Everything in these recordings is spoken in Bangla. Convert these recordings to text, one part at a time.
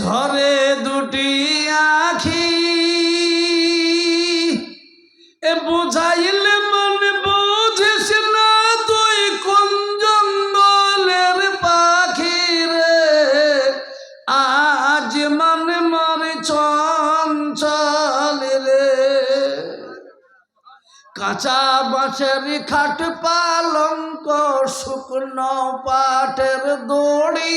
ঝরে দুটি আখি। এ বুঝাইলে মন বুঝিস না তুই কোন জঙ্গলের পাখি রে। আজ মন মর চঞ্চল রে। কাঁচা বাঁশের খাট পালঙ্ক শুকনো পাটের দড়ি।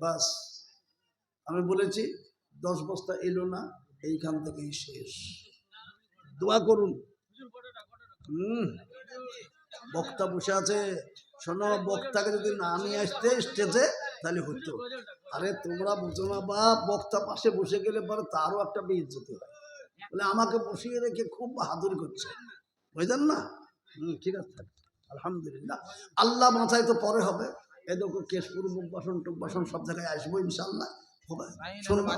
বাস। আমি বলেছি, দশ বস্তা এলো না, এইখান থেকেই শেষ। দোয়া করুন। হুম। বক্তা বসে আছে। শোনো, বক্তাকে যদি না নিয়ে আসতে স্টেজে, তাহলে হতো। আরে, তোমরা বুঝো না বা বক্তা পাশে বসে গেলে পরে তারও একটা বেইজ্জতি হয়। বলে, আমাকে বসিয়ে রেখে খুব বাহাদুরি করছে। বুঝলেন না? হুম, ঠিক আছে। আলহামদুলিল্লাহ। আল্লাহ মাথায় তো পরে হবে। এ দেখো কেশপুর বাসন বাসন সব জায়গায় আসব ইনশাল্লাহ হবে। শুনবা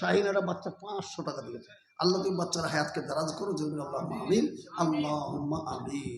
শাহিন বাচ্চা পাঁচশো টাকা। দিয়েছে। আল্লাহ তুমি বাচ্চারা হায়াতকে দারাজ করো জমিন আল্লাহ আমিন। আল্লাহ আমিন।